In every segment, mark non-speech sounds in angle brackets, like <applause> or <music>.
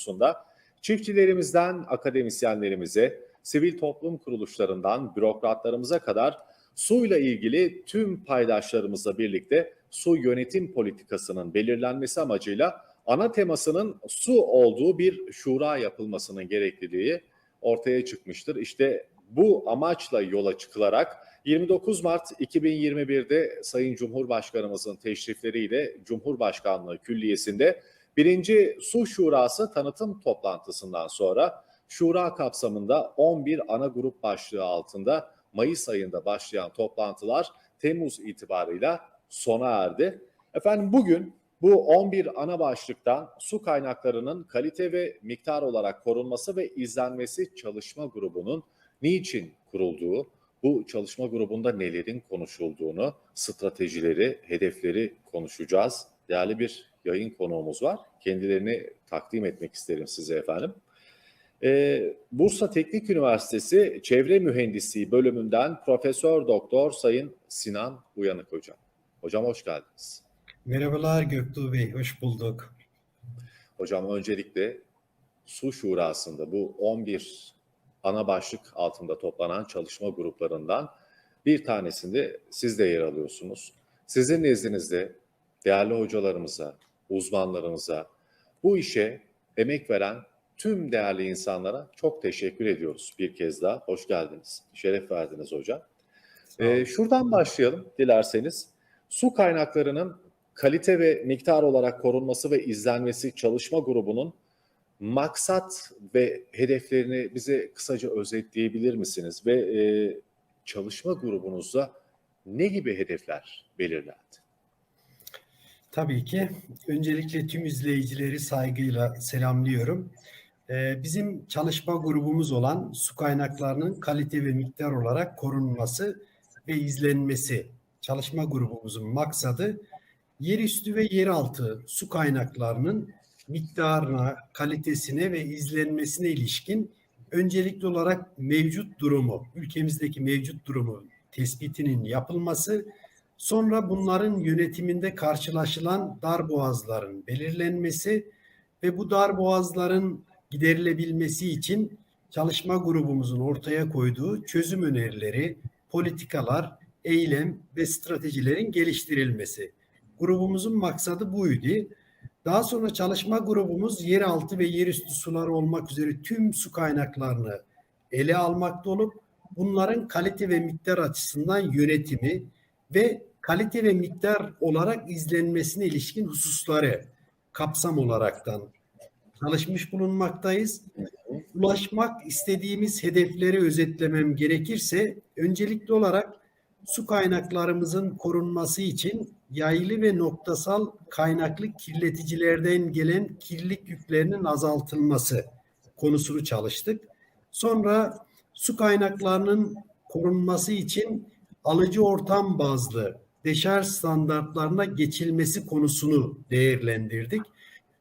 konusunda çiftçilerimizden akademisyenlerimize, sivil toplum kuruluşlarından bürokratlarımıza kadar suyla ilgili tüm paydaşlarımızla birlikte su yönetim politikasının belirlenmesi amacıyla ana temasının su olduğu bir şura yapılmasının gerekliliği ortaya çıkmıştır. İşte bu amaçla yola çıkılarak 29 Mart 2021'de Sayın Cumhurbaşkanımızın teşrifleriyle Cumhurbaşkanlığı Külliyesi'nde birinci Su Şurası tanıtım toplantısından sonra Şura kapsamında 11 ana grup başlığı altında Mayıs ayında başlayan toplantılar Temmuz itibarıyla sona erdi. Efendim bugün bu 11 ana başlıktan su kaynaklarının kalite ve miktar olarak korunması ve izlenmesi çalışma grubunun niçin kurulduğu, bu çalışma grubunda nelerin konuşulduğunu, stratejileri, hedefleri konuşacağız. Değerli bir yayın konuğumuz var. Kendilerini takdim etmek isterim size efendim. Ee, Bursa Teknik Üniversitesi Çevre Mühendisliği bölümünden Profesör Doktor Sayın Sinan Uyanık Hocam. Hocam hoş geldiniz. Merhabalar Göktuğ Bey, hoş bulduk. Hocam öncelikle Su Şurası'nda bu 11 ana başlık altında toplanan çalışma gruplarından bir tanesinde siz de yer alıyorsunuz. Sizin nezdinizde değerli hocalarımıza, uzmanlarımıza, bu işe emek veren tüm değerli insanlara çok teşekkür ediyoruz bir kez daha. Hoş geldiniz, şeref verdiniz hocam. Ee, şuradan başlayalım dilerseniz. Su kaynaklarının kalite ve miktar olarak korunması ve izlenmesi çalışma grubunun maksat ve hedeflerini bize kısaca özetleyebilir misiniz? Ve e, çalışma grubunuzda ne gibi hedefler belirlendi? Tabii ki. Öncelikle tüm izleyicileri saygıyla selamlıyorum. Ee, bizim çalışma grubumuz olan su kaynaklarının kalite ve miktar olarak korunması ve izlenmesi çalışma grubumuzun maksadı yerüstü ve yeraltı su kaynaklarının miktarına, kalitesine ve izlenmesine ilişkin öncelikli olarak mevcut durumu, ülkemizdeki mevcut durumu tespitinin yapılması, sonra bunların yönetiminde karşılaşılan darboğazların belirlenmesi ve bu darboğazların giderilebilmesi için çalışma grubumuzun ortaya koyduğu çözüm önerileri, politikalar, eylem ve stratejilerin geliştirilmesi. Grubumuzun maksadı buydu. Daha sonra çalışma grubumuz yeraltı ve yerüstü sular olmak üzere tüm su kaynaklarını ele almakta olup bunların kalite ve miktar açısından yönetimi ve kalite ve miktar olarak izlenmesine ilişkin hususları kapsam olaraktan çalışmış bulunmaktayız. Ulaşmak istediğimiz hedefleri özetlemem gerekirse öncelikli olarak su kaynaklarımızın korunması için yaylı ve noktasal kaynaklı kirleticilerden gelen kirlilik yüklerinin azaltılması konusunu çalıştık. Sonra su kaynaklarının korunması için alıcı ortam bazlı deşarj standartlarına geçilmesi konusunu değerlendirdik.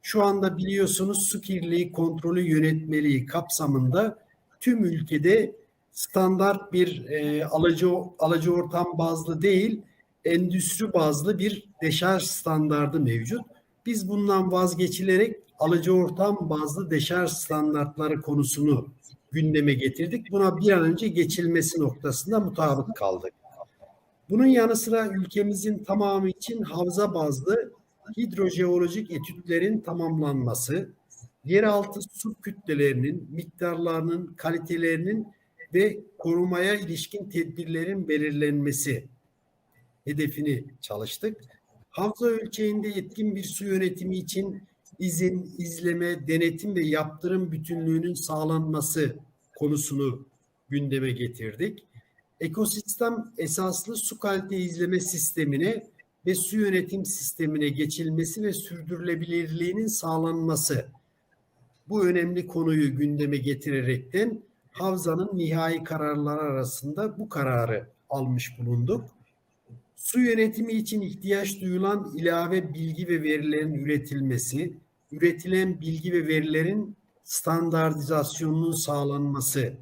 Şu anda biliyorsunuz su kirliliği kontrolü yönetmeliği kapsamında tüm ülkede standart bir e, alıcı alıcı ortam bazlı değil, endüstri bazlı bir deşarj standardı mevcut. Biz bundan vazgeçilerek alıcı ortam bazlı deşarj standartları konusunu gündeme getirdik. Buna bir an önce geçilmesi noktasında mutabık kaldık. Bunun yanı sıra ülkemizin tamamı için havza bazlı hidrojeolojik etütlerin tamamlanması, yeraltı su kütlelerinin, miktarlarının, kalitelerinin ve korumaya ilişkin tedbirlerin belirlenmesi hedefini çalıştık. Havza ölçeğinde yetkin bir su yönetimi için izin, izleme, denetim ve yaptırım bütünlüğünün sağlanması konusunu gündeme getirdik. Ekosistem esaslı su kalite izleme sistemine ve su yönetim sistemine geçilmesi ve sürdürülebilirliğinin sağlanması. Bu önemli konuyu gündeme getirerekten Havza'nın nihai kararları arasında bu kararı almış bulunduk. Su yönetimi için ihtiyaç duyulan ilave bilgi ve verilerin üretilmesi, üretilen bilgi ve verilerin standartizasyonunun sağlanması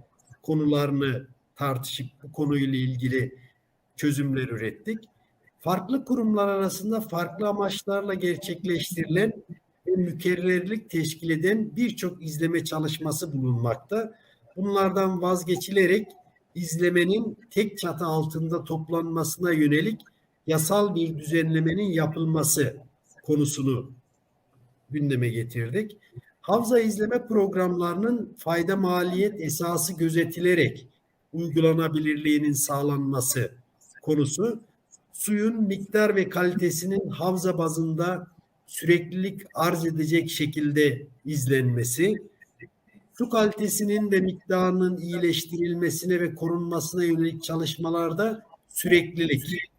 konularını tartışıp bu konuyla ilgili çözümler ürettik. Farklı kurumlar arasında farklı amaçlarla gerçekleştirilen ve mükerrerlik teşkil eden birçok izleme çalışması bulunmakta. Bunlardan vazgeçilerek izlemenin tek çatı altında toplanmasına yönelik yasal bir düzenlemenin yapılması konusunu gündeme getirdik. Havza izleme programlarının fayda maliyet esası gözetilerek uygulanabilirliğinin sağlanması konusu suyun miktar ve kalitesinin havza bazında süreklilik arz edecek şekilde izlenmesi, su kalitesinin ve miktarının iyileştirilmesine ve korunmasına yönelik çalışmalarda süreklilik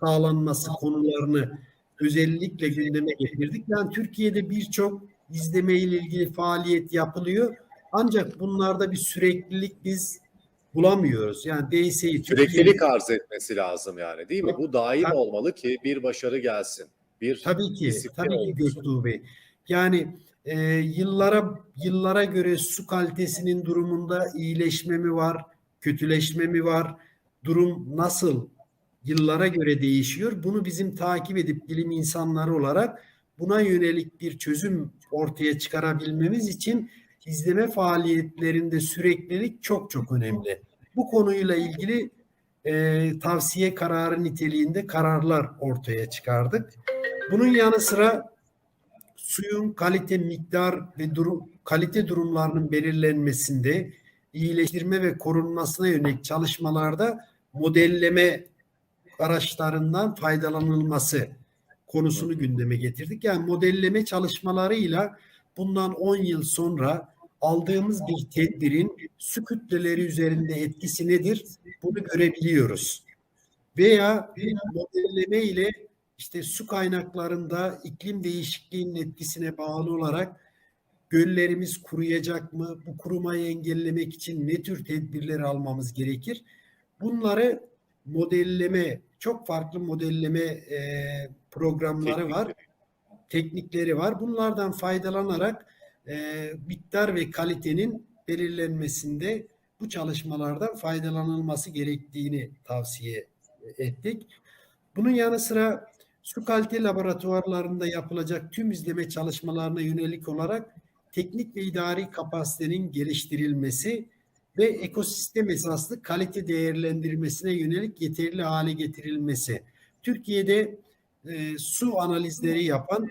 sağlanması konularını özellikle gündeme getirdik. Yani Türkiye'de birçok izleme ile ilgili faaliyet yapılıyor. Ancak bunlarda bir süreklilik biz bulamıyoruz. Yani DSİ Süreklilik arz etmesi lazım yani değil mi? Bu daim Tabii. olmalı ki bir başarı gelsin. Bir Tabii ki, tabii ki. Göktuğ Bey. Yani e, yıllara yıllara göre su kalitesinin durumunda iyileşme mi var, kötüleşme mi var? Durum nasıl? Yıllara göre değişiyor. Bunu bizim takip edip bilim insanları olarak buna yönelik bir çözüm ortaya çıkarabilmemiz için izleme faaliyetlerinde süreklilik çok çok önemli. Bu konuyla ilgili e, tavsiye kararı niteliğinde kararlar ortaya çıkardık. Bunun yanı sıra suyun kalite, miktar ve durum, kalite durumlarının belirlenmesinde iyileştirme ve korunmasına yönelik çalışmalarda modelleme araçlarından faydalanılması konusunu gündeme getirdik. Yani modelleme çalışmalarıyla bundan 10 yıl sonra aldığımız bir tedbirin su kütleleri üzerinde etkisi nedir? Bunu görebiliyoruz. Veya modelleme ile işte su kaynaklarında iklim değişikliğinin etkisine bağlı olarak göllerimiz kuruyacak mı? Bu kurumayı engellemek için ne tür tedbirler almamız gerekir? Bunları modelleme, çok farklı modelleme e, programları var, teknikleri var. Bunlardan faydalanarak e, miktar ve kalitenin belirlenmesinde bu çalışmalardan faydalanılması gerektiğini tavsiye ettik. Bunun yanı sıra su kalite laboratuvarlarında yapılacak tüm izleme çalışmalarına yönelik olarak teknik ve idari kapasitenin geliştirilmesi ve ekosistem esaslı kalite değerlendirmesine yönelik yeterli hale getirilmesi. Türkiye'de e, su analizleri yapan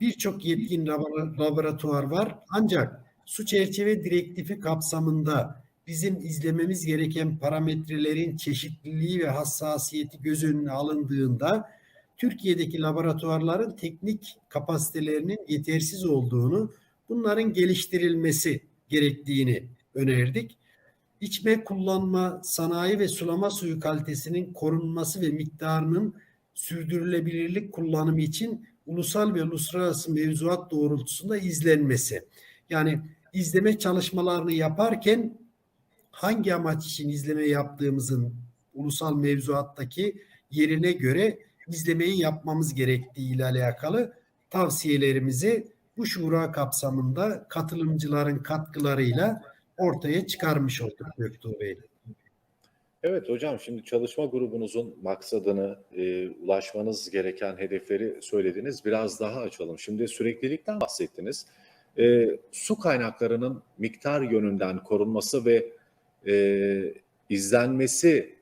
birçok yetkin labora- laboratuvar var. Ancak su çerçeve direktifi kapsamında bizim izlememiz gereken parametrelerin çeşitliliği ve hassasiyeti göz önüne alındığında Türkiye'deki laboratuvarların teknik kapasitelerinin yetersiz olduğunu, bunların geliştirilmesi gerektiğini önerdik. İçme, kullanma, sanayi ve sulama suyu kalitesinin korunması ve miktarının sürdürülebilirlik kullanımı için ulusal ve uluslararası mevzuat doğrultusunda izlenmesi. Yani izleme çalışmalarını yaparken hangi amaç için izleme yaptığımızın ulusal mevzuattaki yerine göre izlemeyi yapmamız gerektiği ile alakalı tavsiyelerimizi bu şura kapsamında katılımcıların katkılarıyla ortaya çıkarmış olduk Göktuğ Bey. Evet hocam şimdi çalışma grubunuzun maksadını, e, ulaşmanız gereken hedefleri söylediniz. Biraz daha açalım. Şimdi süreklilikten bahsettiniz. E, su kaynaklarının miktar yönünden korunması ve e, izlenmesi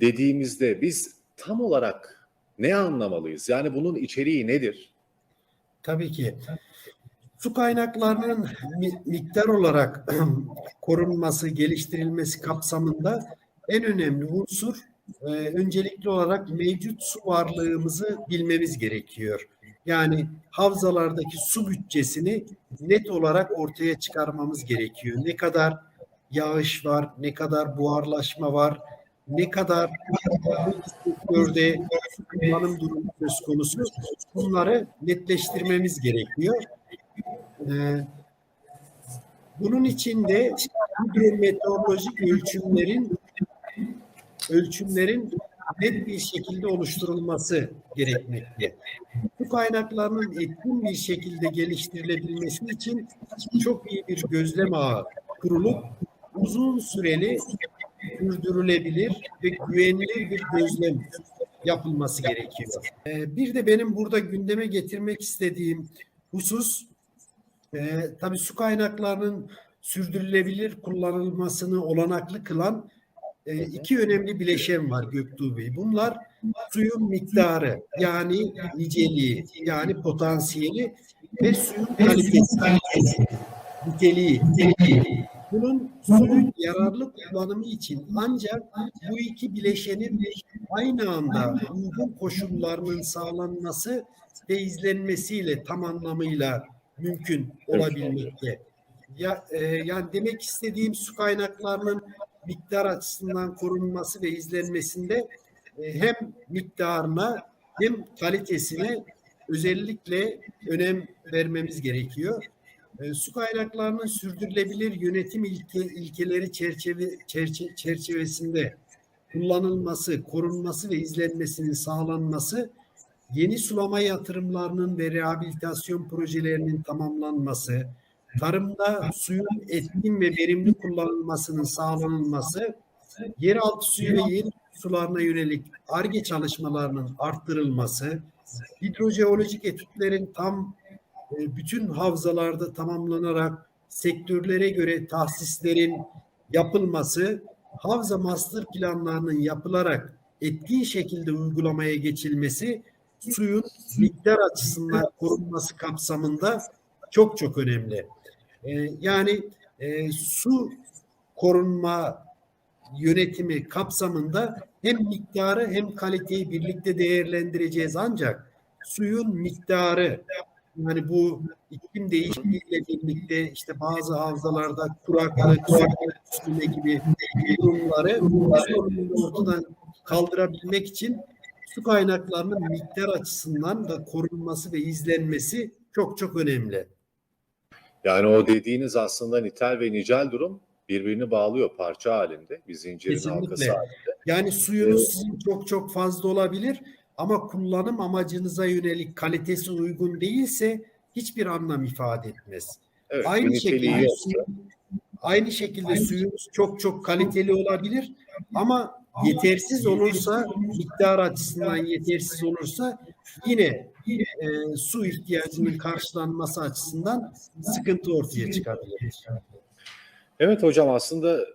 dediğimizde biz tam olarak ne anlamalıyız? Yani bunun içeriği nedir? Tabii ki. Su kaynaklarının mi- miktar olarak <clears throat> korunması, geliştirilmesi kapsamında en önemli unsur e, öncelikli olarak mevcut su varlığımızı bilmemiz gerekiyor. Yani havzalardaki su bütçesini net olarak ortaya çıkarmamız gerekiyor. Ne kadar yağış var, ne kadar buharlaşma var, ne kadar sektörde kullanım durumu söz konusu bunları netleştirmemiz gerekiyor. Ee, bunun için de hidrometeorolojik ölçümlerin ölçümlerin net bir şekilde oluşturulması gerekmekte. Bu kaynaklarının etkin bir şekilde geliştirilebilmesi için çok iyi bir gözlem ağı kurulup uzun süreli sürdürülebilir ve güvenilir bir gözlem yapılması gerekiyor. Ee, Bir de benim burada gündeme getirmek istediğim husus e, tabii su kaynaklarının sürdürülebilir kullanılmasını olanaklı kılan e, iki önemli bileşen var Göktuğ Bey. Bunlar suyun miktarı yani niceliği yani potansiyeli ve suyun kalitesi, niteliği. Bunun suyun yararlı kullanımı için ancak bu iki bileşenin aynı anda uygun koşullarının sağlanması ve izlenmesiyle tam anlamıyla mümkün olabilmekte. Ya, e, yani demek istediğim su kaynaklarının miktar açısından korunması ve izlenmesinde e, hem miktarına hem kalitesine özellikle önem vermemiz gerekiyor. E, su kaynaklarının sürdürülebilir yönetim ilke, ilkeleri çerçeve, çerçe, çerçevesinde kullanılması, korunması ve izlenmesinin sağlanması, yeni sulama yatırımlarının ve rehabilitasyon projelerinin tamamlanması, tarımda suyun etkin ve verimli kullanılmasının sağlanılması, yeraltı suyu ve yeni sularına yönelik ARGE çalışmalarının arttırılması, hidrojeolojik etütlerin tam e, bütün havzalarda tamamlanarak sektörlere göre tahsislerin yapılması, havza master planlarının yapılarak etkin şekilde uygulamaya geçilmesi suyun miktar açısından korunması kapsamında çok çok önemli. Ee, yani e, su korunma yönetimi kapsamında hem miktarı hem kaliteyi birlikte değerlendireceğiz ancak suyun miktarı yani bu iklim değişikliğiyle birlikte işte bazı havzalarda kuraklık, kuraklık gibi durumları ortadan kaldırabilmek için su kaynaklarının miktar açısından da korunması ve izlenmesi çok çok önemli. Yani o dediğiniz aslında nitel ve nicel durum birbirini bağlıyor parça halinde. Bir zincirin Kesinlikle. halkası halinde. Yani suyunuz Evet. sizin çok çok fazla olabilir ama kullanım amacınıza yönelik kalitesi uygun değilse hiçbir anlam ifade etmez. Evet, aynı şekilde aynı şekilde suyunuz çok çok kaliteli olabilir ama yetersiz olursa miktar açısından yetersiz olursa yine e, su ihtiyacının karşılanması açısından sıkıntı ortaya çıkabilir. Evet hocam aslında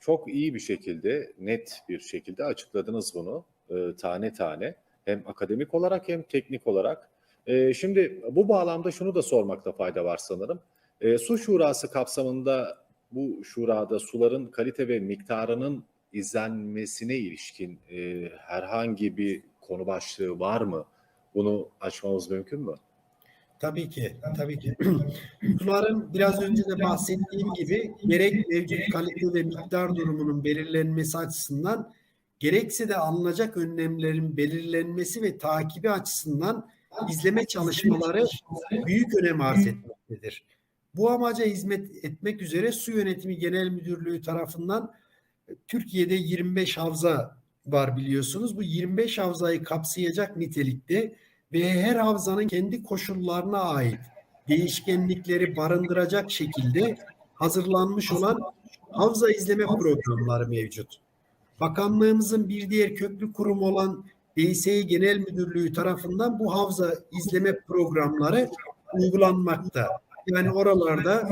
çok iyi bir şekilde, net bir şekilde açıkladınız bunu e, tane tane. Hem akademik olarak hem teknik olarak. E, şimdi bu bağlamda şunu da sormakta fayda var sanırım. E, su şurası kapsamında bu şurada suların kalite ve miktarının izlenmesine ilişkin e, herhangi bir konu başlığı var mı? Bunu açmamız mümkün mü? Tabii ki, tabii ki. <clears throat> Suların biraz önce de bahsettiğim gibi gerek mevcut kalite ve miktar durumunun belirlenmesi açısından gerekse de alınacak önlemlerin belirlenmesi ve takibi açısından izleme çalışmaları büyük önem arz etmektedir. Bu amaca hizmet etmek üzere Su Yönetimi Genel Müdürlüğü tarafından Türkiye'de 25 havza var biliyorsunuz. Bu 25 havzayı kapsayacak nitelikte ve her havzanın kendi koşullarına ait değişkenlikleri barındıracak şekilde hazırlanmış olan havza izleme programları mevcut. Bakanlığımızın bir diğer köklü kurum olan DSİ Genel Müdürlüğü tarafından bu havza izleme programları uygulanmakta. Yani oralarda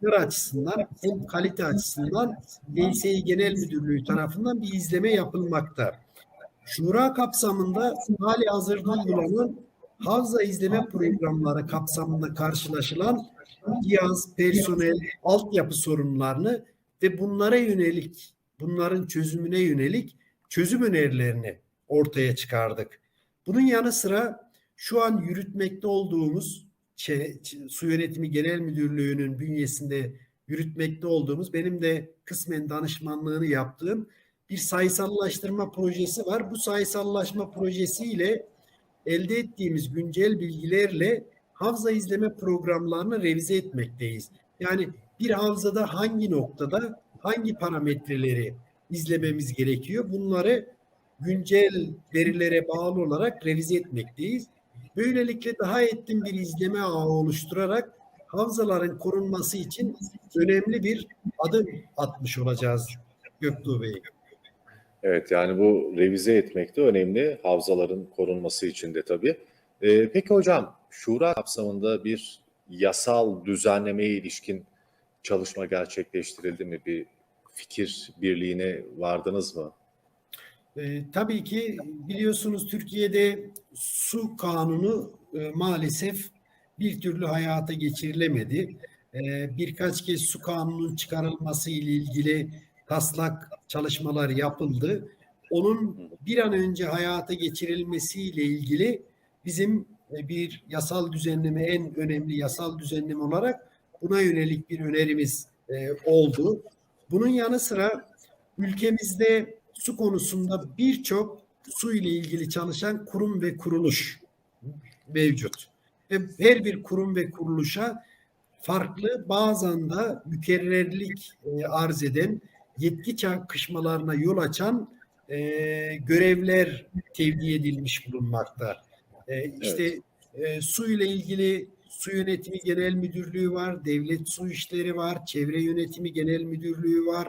hem açısından hem kalite açısından DSİ Genel Müdürlüğü tarafından bir izleme yapılmakta. Şura kapsamında hali hazırda uygulanan havza izleme programları kapsamında karşılaşılan cihaz, personel, altyapı sorunlarını ve bunlara yönelik, bunların çözümüne yönelik çözüm önerilerini ortaya çıkardık. Bunun yanı sıra şu an yürütmekte olduğumuz Su Yönetimi Genel Müdürlüğü'nün bünyesinde yürütmekte olduğumuz benim de kısmen danışmanlığını yaptığım bir sayısallaştırma projesi var. Bu sayısallaşma projesiyle elde ettiğimiz güncel bilgilerle havza izleme programlarını revize etmekteyiz. Yani bir havzada hangi noktada hangi parametreleri izlememiz gerekiyor? Bunları güncel verilere bağlı olarak revize etmekteyiz. Böylelikle daha etkin bir izleme ağı oluşturarak havzaların korunması için önemli bir adım atmış olacağız Göktuğ Bey. Evet yani bu revize etmek de önemli havzaların korunması için de tabii. Ee, peki hocam şura kapsamında bir yasal düzenlemeye ilişkin çalışma gerçekleştirildi mi? Bir fikir birliğine vardınız mı? E, tabii ki biliyorsunuz Türkiye'de su kanunu e, maalesef bir türlü hayata geçirilemedi. E, birkaç kez su kanunun çıkarılması ile ilgili taslak çalışmalar yapıldı. Onun bir an önce hayata geçirilmesi ile ilgili bizim e, bir yasal düzenleme en önemli yasal düzenleme olarak buna yönelik bir önerimiz e, oldu. Bunun yanı sıra ülkemizde su konusunda birçok su ile ilgili çalışan kurum ve kuruluş mevcut. Ve her bir kurum ve kuruluşa farklı bazen de mükerrerlik e, arz eden yetki çakışmalarına yol açan e, görevler tevdi edilmiş bulunmakta. E, işte e, su ile ilgili Su Yönetimi Genel Müdürlüğü var, Devlet Su İşleri var, Çevre Yönetimi Genel Müdürlüğü var,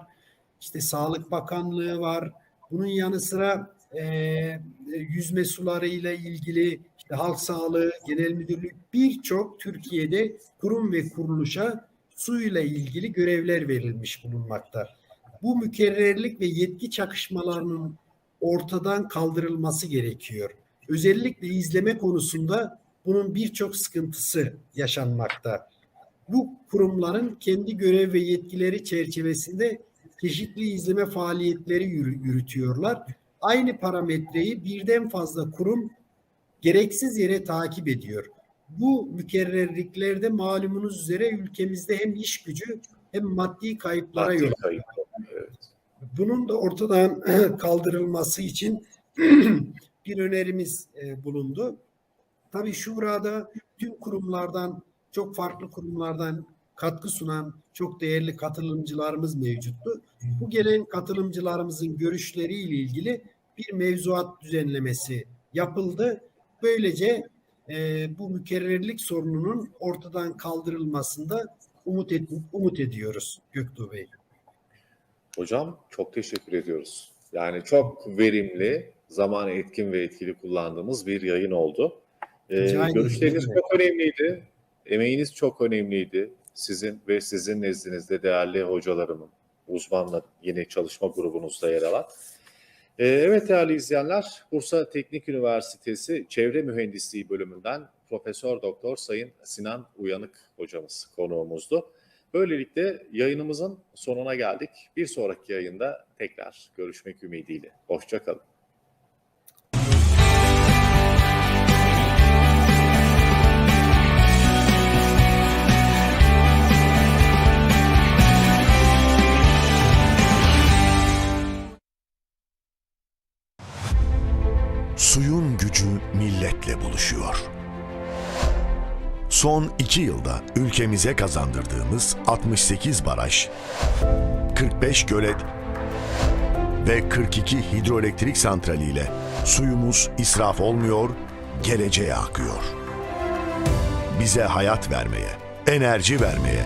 işte Sağlık Bakanlığı var. Bunun yanı sıra e, yüzme suları ile ilgili işte Halk Sağlığı Genel Müdürlüğü birçok Türkiye'de kurum ve kuruluşa su ile ilgili görevler verilmiş bulunmakta. Bu mükerrerlik ve yetki çakışmalarının ortadan kaldırılması gerekiyor. Özellikle izleme konusunda bunun birçok sıkıntısı yaşanmakta. Bu kurumların kendi görev ve yetkileri çerçevesinde çeşitli izleme faaliyetleri yürü- yürütüyorlar. Aynı parametreyi birden fazla kurum gereksiz yere takip ediyor. Bu mükerrerliklerde malumunuz üzere ülkemizde hem iş gücü hem maddi kayıplara Maddi yol kayıp. Bunun da ortadan <clears throat> kaldırılması için <clears throat> bir önerimiz e, bulundu. Tabii şurada tüm kurumlardan, çok farklı kurumlardan katkı sunan çok değerli katılımcılarımız mevcuttu. Bu gelen katılımcılarımızın görüşleriyle ilgili bir mevzuat düzenlemesi yapıldı. Böylece e, bu mükerrerlik sorununun ortadan kaldırılmasında umut, et, umut ediyoruz Göktuğ Bey. Hocam çok teşekkür ediyoruz. Yani çok verimli, zaman etkin ve etkili kullandığımız bir yayın oldu. Ee, görüşleriniz çok önemliydi. Emeğiniz çok önemliydi. Sizin ve sizin nezdinizde değerli hocalarımın, uzmanla yine çalışma grubunuzda yer alan. Ee, evet değerli izleyenler, Bursa Teknik Üniversitesi Çevre Mühendisliği bölümünden Profesör Doktor Sayın Sinan Uyanık hocamız konuğumuzdu. Böylelikle yayınımızın sonuna geldik. Bir sonraki yayında tekrar görüşmek ümidiyle. Hoşçakalın. Son iki yılda ülkemize kazandırdığımız 68 baraj, 45 gölet ve 42 hidroelektrik santraliyle suyumuz israf olmuyor, geleceğe akıyor. Bize hayat vermeye, enerji vermeye,